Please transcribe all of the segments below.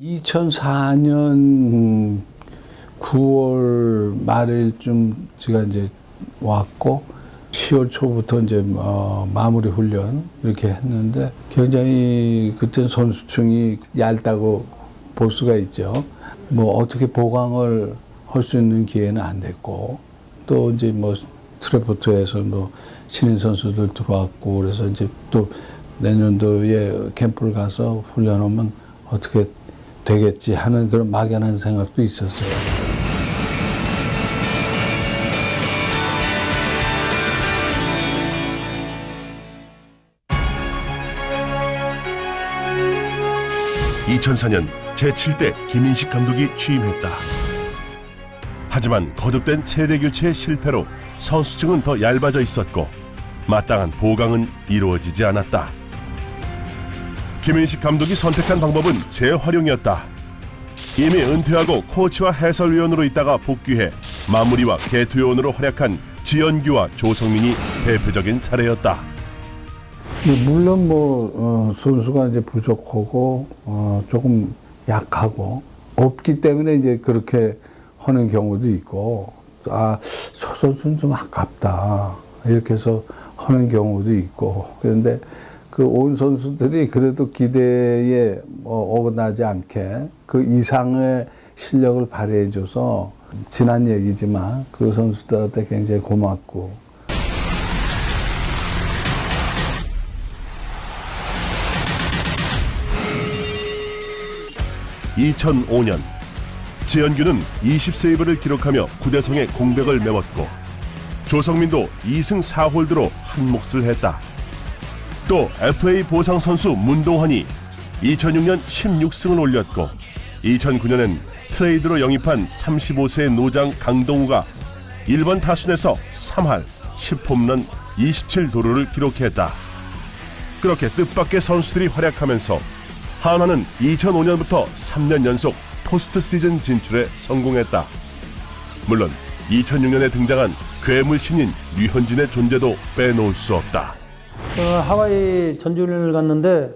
2004년 9월 말일쯤 제가 이제 왔고 10월 초부터 이제 어, 마무리 훈련 이렇게 했는데 굉장히 그때 선수층이 얇다고 볼 수가 있죠. 뭐 어떻게 보강을 할 수 있는 기회는 안 됐고 또 이제 뭐 트래포트에서 뭐 신인 선수들 들어왔고 그래서 이제 또 내년도에 캠프를 가서 훈련하면 어떻게 되겠지 하는 그런 막연한 생각도 있었어요. (2004년) 제7대 김인식 감독이 취임했다 하지만 거듭된 세대 교체의 실패로 선수층은 더 얇아져 있었고 마땅한 보강은 이루어지지 않았다 김인식 감독이 선택한 방법은 재활용이었다. 이미 은퇴하고 코치와 해설위원으로 있다가 복귀해 마무리와 개투요원으로 활약한 지연규와 조성민이 대표적인 사례였다. 네, 물론 뭐 어, 선수가 이제 부족하고 어, 조금 약하고 없기 때문에 이제 그렇게 하는 경우도 있고 아 저 선수는 좀 아깝다. 이렇게 해서 하는 경우도 있고. 그런데 그 온 선수들이 그래도 기대에 뭐 어긋나지 않게 그 이상의 실력을 발휘해줘서 지난 얘기지만 그 선수들한테 굉장히 고맙고 2005년 지현규는 20세이브를 기록하며 구대성의 공백을 메웠고 조성민도 2승 4홀드로 한 몫을 했다. 또 FA 보상 선수 문동환이 2006년 16승을 올렸고 2009년엔 트레이드로 영입한 35세 노장 강동우가 1번 타순에서 3할 10홈런 27도루를 기록했다. 그렇게 뜻밖의 선수들이 활약하면서 한화는 2005년부터 3년 연속 포스트 시즌 진출에 성공했다. 물론 2006년에 등장한 괴물 신인 류현진의 존재도 빼놓을 수 없다. 어, 하와이 전주를 갔는데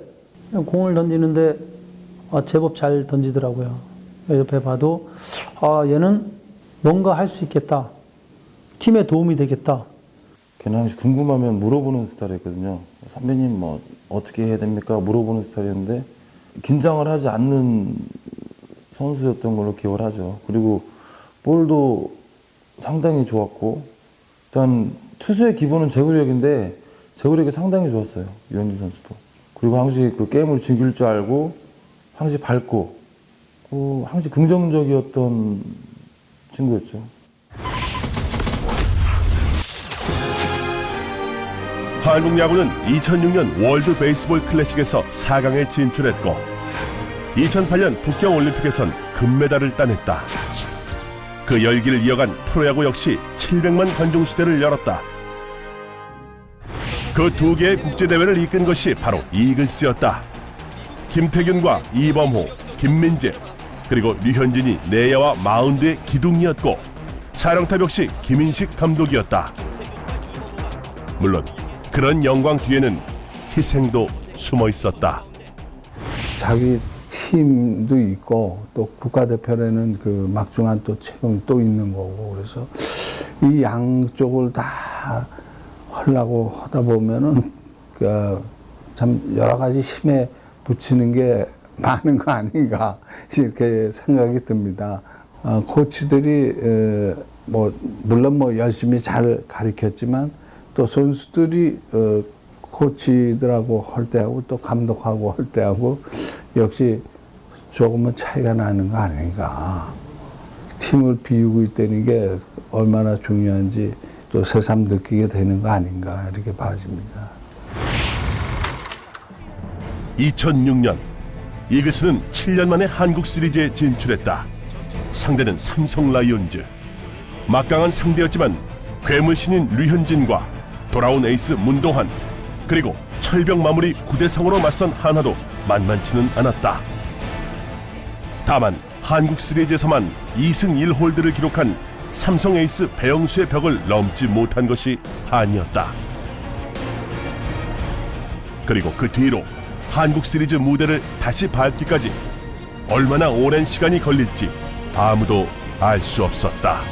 공을 던지는데 아, 제법 잘 던지더라고요. 옆에 봐도 아 얘는 뭔가 할 수 있겠다. 팀에 도움이 되겠다. 항상 궁금하면 물어보는 스타일이거든요. 선배님 뭐 어떻게 해야 됩니까? 물어보는 스타일이었는데 긴장을 하지 않는 선수였던 걸로 기억을 하죠. 그리고 볼도 상당히 좋았고 일단 투수의 기본은 제구력인데 제구력이 상당히 좋았어요. 유현진 선수도. 그리고 항상 그 게임을 즐길 줄 알고 항상 밝고 그 항상 긍정적이었던 친구였죠. 한국 야구는 2006년 월드 베이스볼 클래식에서 4강에 진출했고 2008년 북경 올림픽에선 금메달을 따냈다. 그 열기를 이어간 프로야구 역시 700만 관중 시대를 열었다. 그 두 개의 국제 대회를 이끈 것이 바로 이글스였다. 김태균과 이범호, 김민재 그리고 류현진이 내야와 마운드의 기둥이었고 사령탑 역시 김인식 감독이었다. 물론 그런 영광 뒤에는 희생도 숨어 있었다. 자기 팀도 있고 또 국가대표라는 그 막중한 또 책임이 또 있는 거고 그래서 이 양쪽을 다 하려고 하다 보면은 그참 여러 가지 힘에 붙이는 게 많은 거 아닌가 이렇게 생각이 듭니다. 어, 코치들이 에, 뭐 물론 뭐 열심히 잘 가르쳤지만 또 선수들이 어, 코치들하고 할 때하고 또 감독하고 할 때하고 역시 조금은 차이가 나는 거 아닌가. 팀을 비우고 있다는 게 얼마나 중요한지 또 새삼 느끼게 되는 거 아닌가 이렇게 봐집니다. 2006년 이글스는 7년 만에 한국 시리즈에 진출했다. 상대는 삼성 라이온즈. 막강한 상대였지만 괴물 신인 류현진과 돌아온 에이스 문동환 그리고 철벽 마무리 구대성으로 맞선 한화도 만만치는 않았다. 다만 한국 시리즈에서만 2승 1홀드를 기록한 삼성 에이스 배영수의 벽을 넘지 못한 것이 한이었다. 그리고 그 뒤로 한국 시리즈 무대를 다시 밟기까지 얼마나 오랜 시간이 걸릴지 아무도 알 수 없었다.